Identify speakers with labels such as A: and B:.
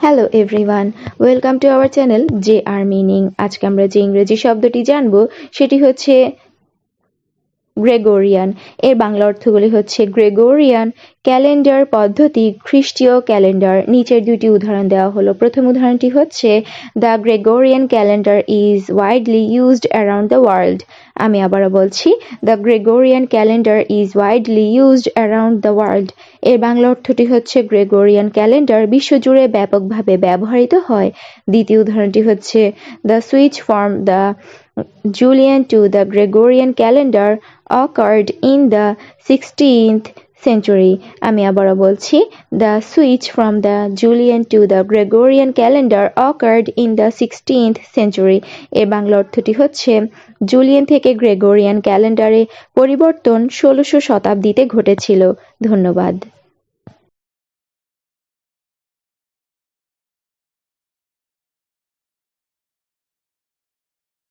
A: Hello everyone welcome to our channel J R meaning আজকে আমরা যে ইংরেজি শব্দটি জানব, সেটি হচ্ছে গ্রেগোরিয়ান। এর বাংলা অর্থগুলি হচ্ছে গ্রেগোরিয়ান ক্যালেন্ডার পদ্ধতি, খ্রিস্টীয় ক্যালেন্ডার। নিচের দুটি উদাহরণ দেওয়া হলো। প্রথম উদাহরণটি হচ্ছে the Gregorian calendar is widely used around the world আমি আবারও বলছি the Gregorian calendar is widely used around the world এর বাংলা অর্থটি হচ্ছে, গ্রেগোরিয়ান ক্যালেন্ডার বিশ্বজুড়ে ব্যাপকভাবে ব্যবহৃত হয়। দ্বিতীয় উদাহরণটি হচ্ছে the switch form the Julian to the Gregorian calendar occurred in the 16th century আমি আবারও বলছি the switch from the Julian to the Gregorian calendar occurred in the 16th century এর বাংলা অর্থটি হচ্ছে জুলিয়ান থেকে গ্রেগরিয়ান ক্যালেন্ডারে পরিবর্তন ষোলোশো শতাব্দীতে ঘটেছিল ধন্যবাদ